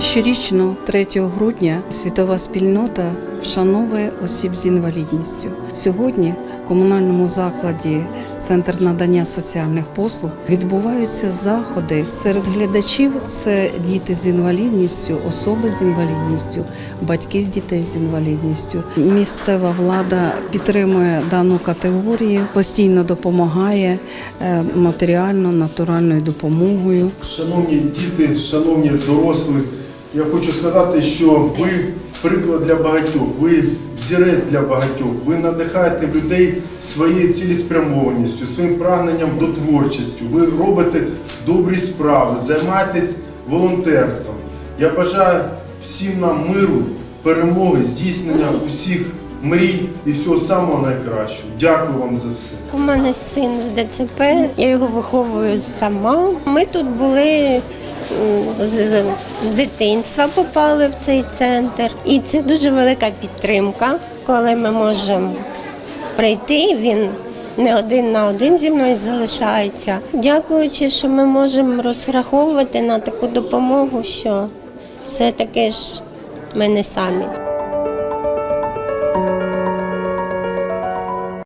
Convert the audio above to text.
Щорічно, 3 грудня, світова спільнота вшановує осіб з інвалідністю. Сьогодні в комунальному закладі Центр надання соціальних послуг відбуваються заходи серед глядачів. Це діти з інвалідністю, особи з інвалідністю, батьки з дітей з інвалідністю. Місцева влада підтримує дану категорію, постійно допомагає е, матеріально, натуральною допомогою. Шановні діти, шановні дорослі, я хочу сказати, що ви приклад для багатьох, ви взірець для багатьох, ви надихаєте людей своєю цілеспрямованістю, своїм прагненням до творчості. Ви робите добрі справи, займаєтесь волонтерством. Я бажаю всім нам миру, перемоги, здійснення усіх мрій і всього самого найкращого. Дякую вам за все. У мене син з ДЦП, я його виховую сама. Ми тут були з, з дитинства, попали в цей центр. І це дуже велика підтримка, коли ми можемо прийти. Він не один на один зі мною залишається. Дякуючи, що ми можемо розраховувати на таку допомогу, що все таки ж ми не самі.